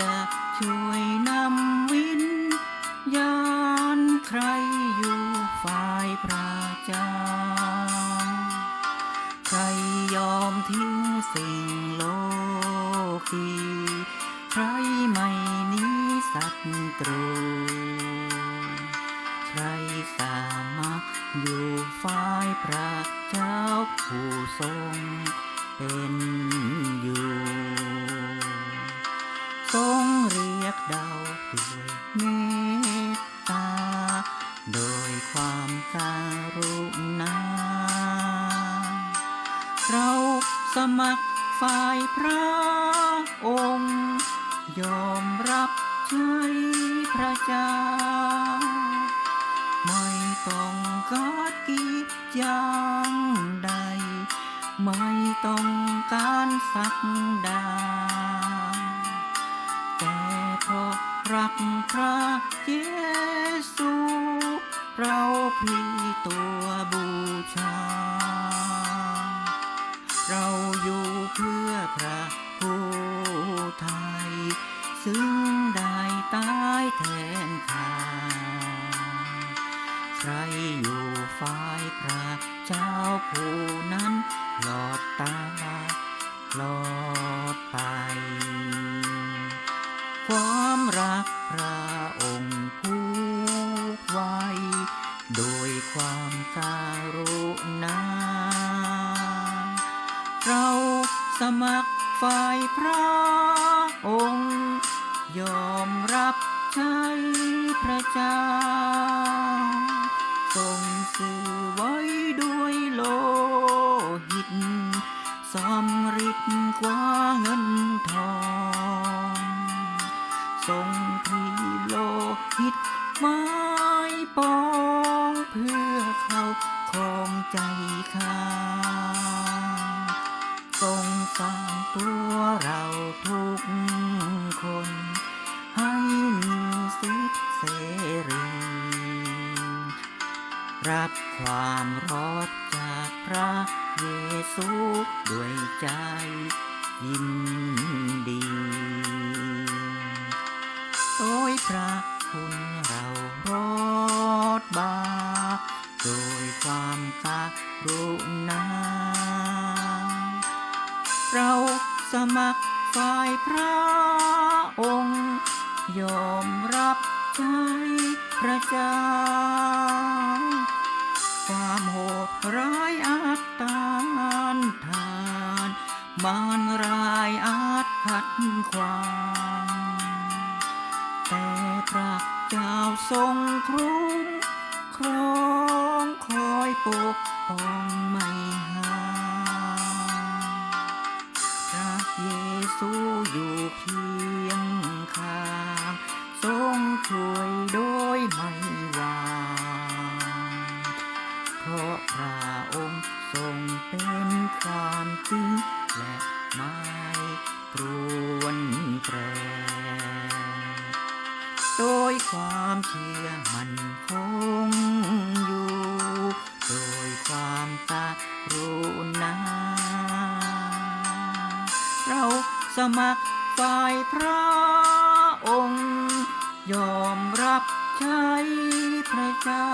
จะช่วยนำวิญญาณใครอยู่ฝ่ายพระเจ้า ใครยอมทิ้งสิ่งโลกีใครไม่หนีศัตรู ใครสามารถอยู่ฝ่ายพระเจ้าผู้ทรงเป็นอยู่ ทรงเรียกเราด้วยเมตตา โดยความการุณา เราสมัครฝ่ายพระองค์ ยอมรับใช้พระเจ้า ไม่ต้องการกีดยางใด ไม่ต้องการสักดา รักพระเยซู เราพลีตัว ความการุณา เราสมัครฝ่ายพระองค์ ยอมรับใช้พระเจ้า ทรงสื่อไว้ด้วยโลหิตสำริดกว่าเงินทอง ทรงพรีโลหิตไม้ปองามรอดจากพระเยซูด้วยใจยินดี โอ้ยพระคุณเรารอดบาปโดยความการุณา เราสมัครฝ่ายพระองค์ ยอมรับใช้พระเจ้า ความโหดร้ายอาจต้านทาน มารร้ายอาจขัดขวางแต่พระเจ้าทรงครุ้มครองคอยปกป้องไม่ห่างพระเยซูอยู่เคียง เพราะพระองค์ทรงเป็นความจริง และไม่ปรวนแปรโดยความเชื่อมันคงอยู่ โดยความการุณาเราสมัครฝ่ายพระองค์ ยอมรับใช้พระเจ้า